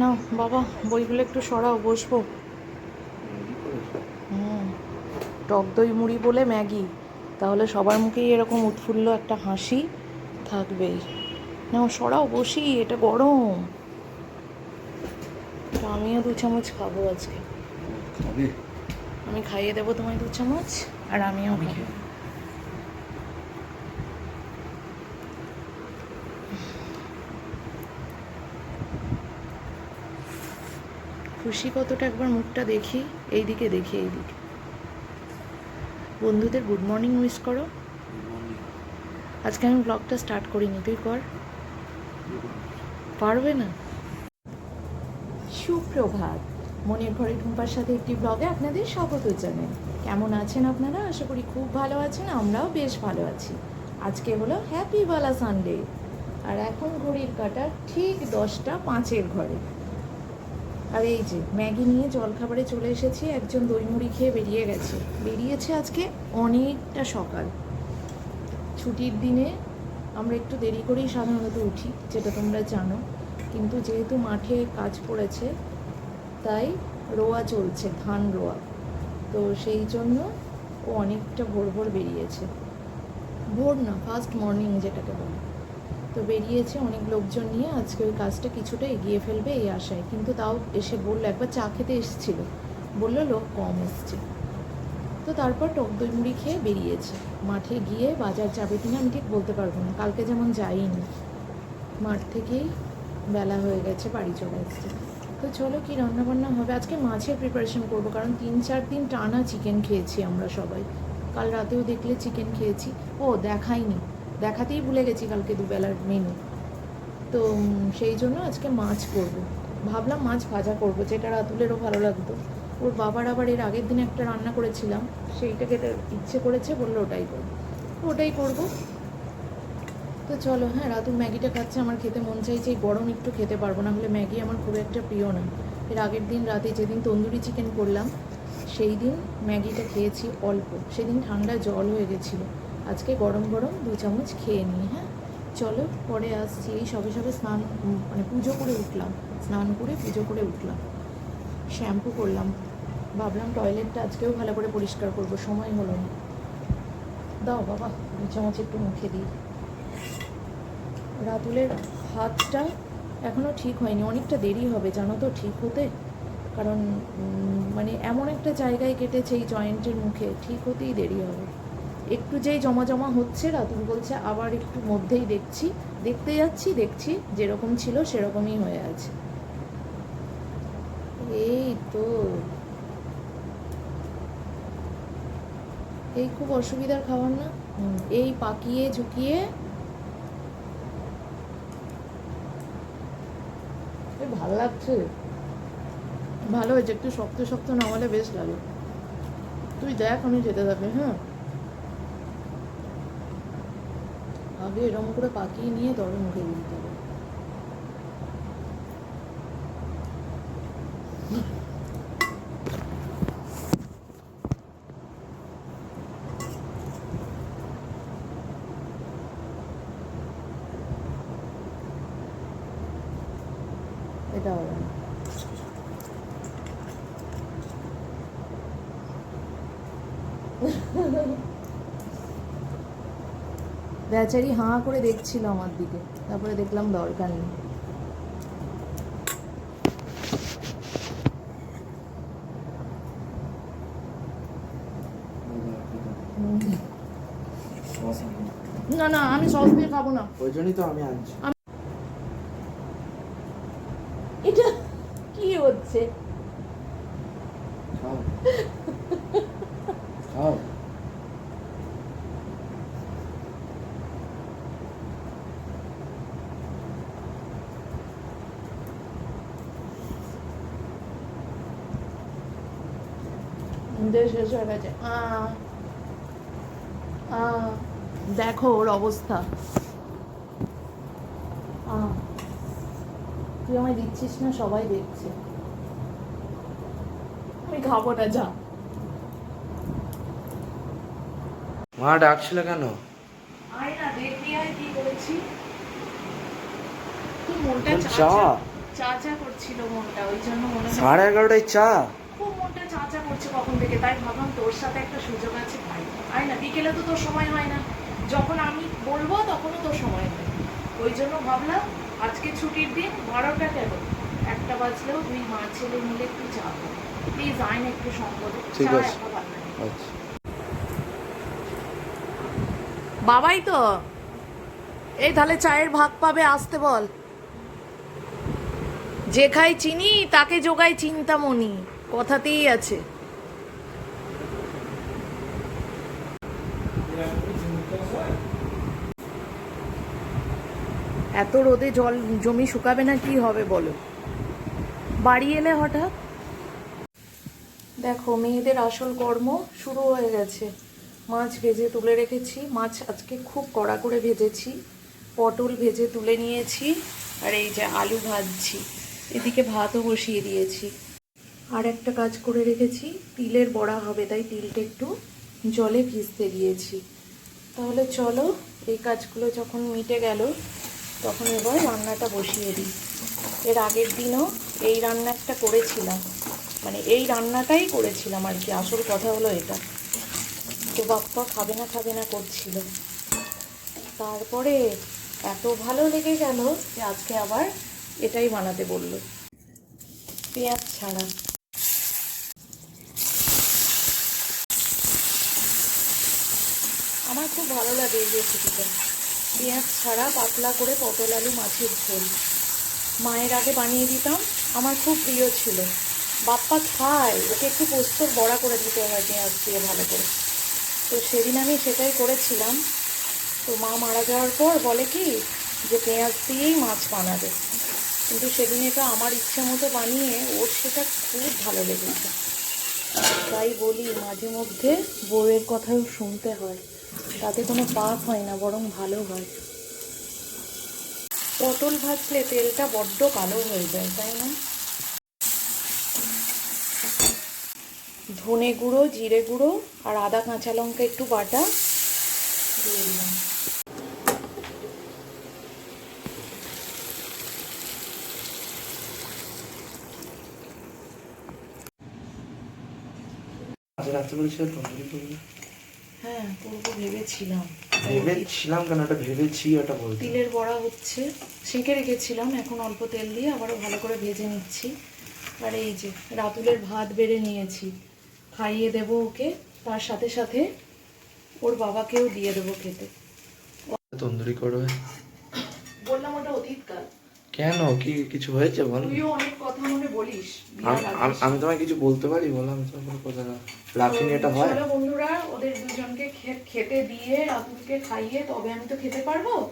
না বাবা বইগুলো একটু সরাও বসবো। হুম টক দই মুড়ি বলে ম্যাগি। তাহলে সবার মুখেই এরকম উৎফুল্ল একটা হাসি থাকবেই। না সরাও বসি এটা গরম। আমিও দু চামচ খাব আজকে। আমি খাইয়ে দেবো তোমায় দু চামচ আর আমিও খাব। খুশি কতটা একবার মুখটা দেখি, এইদিকে দেখি, এইদিকে। বন্ধুদের গুড মর্নিং উইশ করো। আজকে আমি ব্লগটা স্টার্ট করিনি, তুই কর। পারবে না? সুপ্রভাত। মনের ঘরে ঢুম্পার সাথে একটি ব্লগে আপনাদের স্বাগত জানাই। কেমন আছেন আপনারা? আশা করি খুব ভালো আছেন, আমরাও বেশ ভালো আছি। আজকে হলো হ্যাপি বালা সানডে আর এখন ঘড়ির কাটা ঠিক দশটা পাঁচের ঘরে। আর এই যে, ম্যাগি নিয়ে জলখাবারে চলে এসেছি, একজন দইমুড়ি খেয়ে বেরিয়ে গেছে। বেরিয়েছে আজকে অনেকটা সকাল। ছুটির দিনে আমরা একটু দেরি করেই সাধারণত উঠি, যেটা তোমরা জানো। কিন্তু যেহেতু মাঠে কাজ পড়েছে, তাই রোয়া চলছে, ধান রোয়া। তো সেই জন্য ও অনেকটা ভোর ভোর বেরিয়েছে। ভোর না ফার্স্ট মর্নিং যেটাকে বলে। তো বেরিয়েছে অনেক লোকজন নিয়ে। আজকে ওই কাজটা কিছুটা এগিয়ে ফেলবে এই আশায়। কিন্তু তাও এসে বলল, একবার চা খেতে এসেছিল। বলল, লোক কম এসছে। তো তারপর টক দই মুড়ি খেয়ে বেরিয়েছে। মাঠে গিয়ে বাজার যাবে কিনা আমি ঠিক বলতে পারব না। কালকে যেমন যাইনি। মাঠ থেকেই বেলা হয়ে গেছে, বাড়ি চলে এসছে। তো চলো কি রান্না বান্না হবে? আজকে মাছের প্রিপারেশন করব, কারণ তিন চার দিন টানা চিকেন খেয়েছি আমরা সবাই। কাল রাতেও দেখলে চিকেন খেয়েছি। ও, দেখাইনি। দেখাতেই ভুলে গেছি কালকে দুবেলার মেনু তো সেই জন্য আজকে মাছ করব। ভাবলাম মাছ ভাজা করব, যেটা রাতুলেরও ভালো লাগতো। ওর বাবার আবার এর আগের দিন একটা রান্না করেছিলাম সেইটাকে ইচ্ছে করেছে, বলল ওটাই করব। ওটাই করব। তো চলো হ্যাঁ রাতুল ম্যাগিটা খাচ্ছে, আমার খেতে মন চাইছে, এই গরম একটু খেতে পারব, না হলে ম্যাগি আমার খুব একটা প্রিয় না। এর আগের দিন রাতে যেদিন তন্দুরি চিকেন করলাম, সেই দিন ম্যাগিটা খেয়েছি অল্প। সেদিন ঠান্ডা জল হয়ে গেছিল। আজকে গরম গরম দু চামচ খেয়ে নিই হ্যাঁ? চলো, পরে আসছি। এই সবে সবে স্নান মানে পুজো করে উঠলাম। স্নান করে পুজো করে উঠলাম। শ্যাম্পু করলাম। ভাবলাম টয়লেটটা আজকেও ভালো করে পরিষ্কার করব, সময় হলো না। দাও বাবা, দু চামচ একটু মুখে দিই। রাতুলের হাতটা এখনও ঠিক হয়নি, অনেকটা দেরি হবে, জানো তো, ঠিক হতে? কারণ মানে এমন একটা জায়গায় কেটেছে এই জয়েন্টের মুখে, ঠিক হতেই দেরি হবে। একটু যেই জমা জমা হচ্ছে রাতুল বলছে আবার একটু মধ্যেই দেখছি, দেখতে যাচ্ছি, দেখছি, যেরকম ছিল সেরকমই হয়ে আছে। এই তো। এই খুব অসুবিধার খাবার না? এই পাকিয়ে ঝুঁকিয়ে। ভালো লাগছে। ভালো হয়েছে, একটু শক্ত শক্ত নামালে বেশ লাগে। তুই দেখ আমি যেতে থাকি হ্যাঁ? আগে এরকম করে পাকিয়ে নিয়ে তবে মুখে দিতে হবে। এটা হবে। না বেচারি হাঁ করে দেখছিল আমার দিকে। তারপরে দেখলাম দরকার নেই। না না আমি সস দিয়ে খাব না। ওই জন্যই তো আমি আনছি। এটা কি হচ্ছে? শেষ হয়ে গেছে। দেখো ওর অবস্থা। তুই আমায় দিচ্ছিস না? সবাই দেখছে। আমি খাব না যা। মা ডাকছিল কেন? আয় না দেখবি আয় কি করেছি? তুই মনটা চা? চা চা- করছিল মনটা ওই জন্য মনে হয় সাড়ে এগারোটায় চা? করছে কখন থেকে? তাই ভাবলাম তোর সাথে একটা সুযোগ আছে ভাই। আয় না? বিকেলে তো তোর সময় হয় না। যখন আমি বলব তখনও তোর সময় হয় ওই জন্য ভাবলাম আজকে ছুটির দিন বারোটা কেন? একটা বাজলেও দুই মা ছেলে মিলে একটু চা প্লিজ আয় না একটু সঙ্গ ঠিক আছে। আচ্ছা। বাবাই তো এই তাহলে চায়ের ভাগ পাবে আসতে বল। যে খাই চিনি তাকে যোগাই চিন্তামণি। কথাতেই আছে। এত রোদে জল জমি শুকাবে না, কি হবে বলো? বাড়ি এলে হঠাৎ? দেখো, মেয়েদের আসল কর্ম শুরু হয়ে গেছে। মাছ ভেজে তুলে রেখেছি। মাছ আজকে খুব কড়া করে ভেজেছি। পটল ভেজে তুলে নিয়েছি। আর এই যে আলু ভাজছি। এদিকে ভাতও বসিয়ে দিয়েছি। আর একটা কাজ করে রেখেছি। তিলের বড়া হবে, তাই তিলটা একটু জলে ভিজতে দিয়েছি। তাহলে চলো, এই কাজগুলো যখন মিটে গেল তখন এবার রান্নাটা বসিয়ে দিই। এর আগের দিনও এই রান্না একটা করেছিলাম। মানে এই রান্নাটাই করেছিলাম আর কি, আসল কথা হলো এটা। তো বাপ্পা খাবে না খাবে না করছিল। তারপরে এত ভালো লেগে গেল যে আজকে আবার এটাই বানাতে বলল। পেঁয়াজ ছাড়া। আমার খুব ভালো লাগে এই রেসিপিটা পেঁয়াজ ছাড়া পাতলা করে পটল আলু, মাছের ঝোল। মায়ের আগে বানিয়ে দিতাম, আমার খুব প্রিয় ছিল। বাপ্পা খায় ওকে একটু পোস্তর বড়া করে দিতে হয় পেঁয়াজ দিয়ে ভালো করে। তো সেদিন আমি সেটাই করেছিলাম। তো মা মারা যাওয়ার পর বলে কি যে পেঁয়াজ দিয়েই মাছ বানাবে। কিন্তু সেদিন এটা আমার ইচ্ছে মতো বানিয়ে ওর সেটা খুব ভালো লেগেছে। তাই বলি, মাঝে মধ্যে বউয়ের কথাও শুনতে হয়। তাতে কোনো পাপ হয় না, বরং ভালো হয়। পটল ভাজলে তেলটা বড্ড কালো হয়ে যায়, তাই না? ধনে গুঁড়ো, জিরে গুঁড়ো আর আদা কাঁচা লঙ্কা একটু বাটা দিয়ে দিলাম। রাত্রে বলেছিল তন্দুরি করবে। হ্যাঁ করব ভেবেছিলাম। ভেবেছিলাম কেন? ওটা ভেবেছি ওটা বলতে তিলের বড়া হচ্ছে সেঁকে রেখেছিলাম এখন অল্প তেল দিয়ে আবারও ভালো করে ভেজে নিচ্ছি। আর এই যে রাতুলের ভাত বেড়ে নিয়েছি। খাইয়ে দেবো ওকে তার সাথে সাথে ওর বাবাকেও দিয়ে দেবো খেতে। তন্দুরি করবে। বললাম ওটা অতীতকাল। কেন? কি কিছু হয়েছে বল? তুইও অনেক কথা মনে বলিস। আম- তোমায় কিছু বলতে পারি বলো? আমি তোমার কোনো কথা না। এটা হয়। চলো বন্ধুরা ওদের দুজনকে খেতে দিয়ে রাতুলকে খাইয়ে তবে আমি তো খেতে পারব।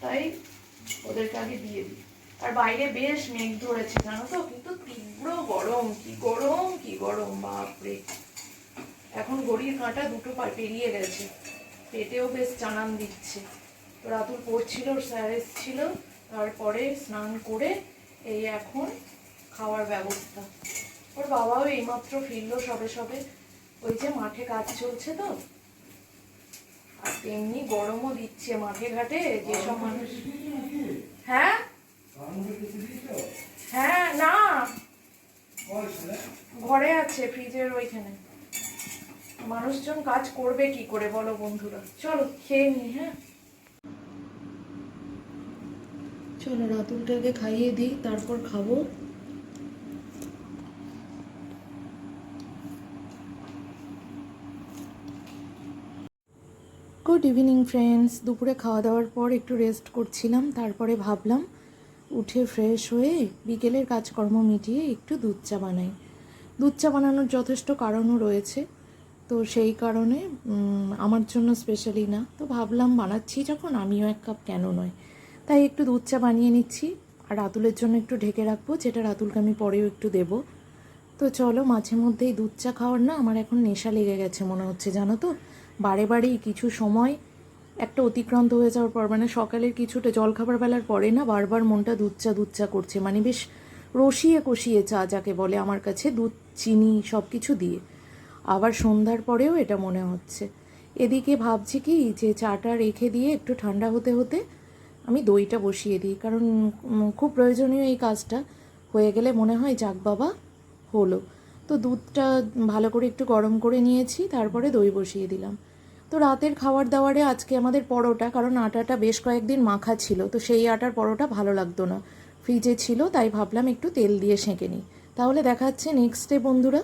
তাই ওদেরকে আগে দিয়ে দিই। আর বাইরে বেশ মেঘ ধরেছে জানো তো? কিন্তু তীব্র গরম। কি গরম কি গরম বাপরে। এখন ঘড়ির কাঁটা দুটো পেরিয়ে গেছে। পেটেও বেশ চানান দিচ্ছে। তো রাতুল পড়ছিল স্যার এসছিল। তারপরে স্নান করে এই এখন খাওয়ার ব্যবস্থা। ওর বাবাও এইমাত্র ফিরলো সবে সবে। ওই যে মাঠে কাজ চলছে তো। আর তেমনি গরমও দিচ্ছে মাঠে ঘাটে যেসব মানুষ হ্যাঁ? হ্যাঁ না। ঘরে আছে ফ্রিজের ওইখানে। মানুষজন কাজ করবে কি করে বলো বন্ধুরা? চলো খেয়ে নি হ্যাঁ? চলো রাতুলটাকে খাইয়ে দিই, তারপর খাব। গুড ইভিনিং ফ্রেন্ডস দুপুরে খাওয়া দাওয়ার পর একটু রেস্ট করছিলাম, তারপরে ভাবলাম উঠে ফ্রেশ হয়ে বিকেলের কাজকর্ম মিটিয়ে একটু দুধ চা বানাই। দুধ চা বানানোর যথেষ্ট কারণও রয়েছে, তো সেই কারণে আমার জন্য স্পেশালি না। তো ভাবলাম বানাচ্ছি যখন, আমিও এক কাপ কেন নয়। তাই একটু দুধ চা বানিয়ে নিচ্ছি। আর রাতুলের জন্য একটু ঢেকে রাখব, যেটা রাতুলকে আমি পরেও একটু দেবো। তো চলো, মাঝে মধ্যেই দুধ চা খাওয়ার না আমার এখন নেশা লেগে গেছে মনে হচ্ছে, জানো তো? বারে বারেই কিছু সময় একটা অতিক্রান্ত হয়ে যাওয়ার পর মানে সকালের কিছুটা জলখাবার বেলার পরে না বারবার মনটা দুধ চা দুধ চা করছে। মানে বেশ রসিয়ে কষিয়ে চা যাকে বলে আমার কাছে, দুধ, চিনি সব কিছু দিয়ে। আবার সন্ধ্যার পরেও এটা মনে হচ্ছে। এদিকে ভাবছি কি, যে চাটা রেখে দিয়ে একটু ঠান্ডা হতে হতে আমি দইটা বসিয়ে দিই, কারণ খুব প্রয়োজনীয় এই কাজটা। হয়ে গেলে মনে হয়, যাক বাবা, হলো। তো দুধটা ভালো করে একটু গরম করে নিয়েছি, তারপরে দই বসিয়ে দিলাম। তো রাতের খাবার দাওয়ারে আজকে আমাদের পরোটা, কারণ আটাটা বেশ কয়েকদিন মাখা ছিল, তো সেই আটার পরোটা ভালো লাগতো না। ফ্রিজে ছিল, তাই ভাবলাম একটু তেল দিয়ে সেঁকে নিই। তাহলে দেখা যাচ্ছে নেক্সট ডে বন্ধুরা।